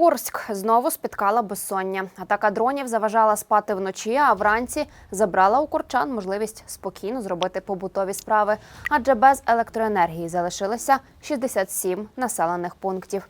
Курськ знову спіткала безсоння. Атака дронів заважала спати вночі, а вранці забрала у курчан можливість спокійно зробити побутові справи, адже без електроенергії залишилося 67 населених пунктів.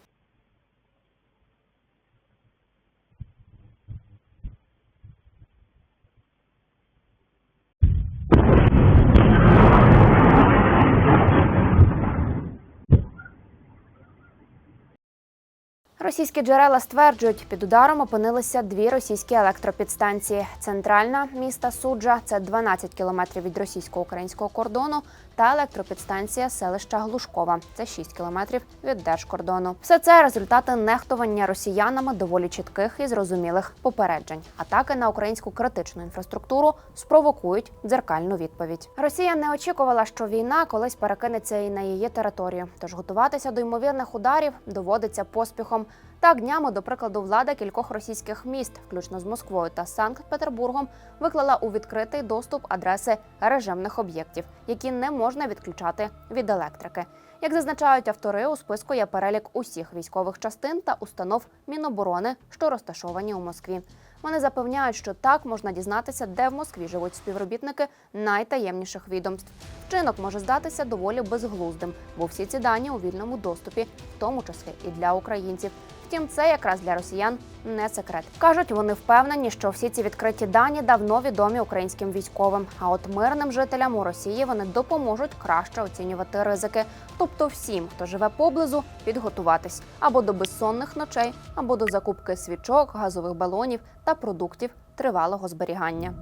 Російські джерела стверджують, під ударом опинилися дві російські електропідстанції. Центральна міста Суджа це 12 кілометрів від російсько-українського кордону, та електропідстанція селища Глушкова це 6 кілометрів від держкордону. Все це результати нехтування росіянами доволі чітких і зрозумілих попереджень. Атаки на українську критичну інфраструктуру спровокують дзеркальну відповідь. Росія не очікувала, що війна колись перекинеться і на її територію. Тож готуватися до ймовірних ударів доводиться поспіхом. Так, днями, до прикладу, влада кількох російських міст, включно з Москвою та Санкт-Петербургом, виклала у відкритий доступ адреси режимних об'єктів, які не можна відключати від електрики. Як зазначають автори, у списку є перелік усіх військових частин та установ Міноборони, що розташовані у Москві. Вони запевняють, що так можна дізнатися, де в Москві живуть співробітники найтаємніших відомств. Вчинок може здатися доволі безглуздим, бо всі ці дані у вільному доступі, в тому числі і для українців. Втім, це якраз для росіян не секрет. кажуть, вони впевнені, що всі ці відкриті дані давно відомі українським військовим. А от мирним жителям у Росії вони допоможуть краще оцінювати ризики. Тобто, всім, хто живе поблизу, підготуватись або до безсонних ночей, або до закупки свічок, газових балонів та продуктів тривалого зберігання.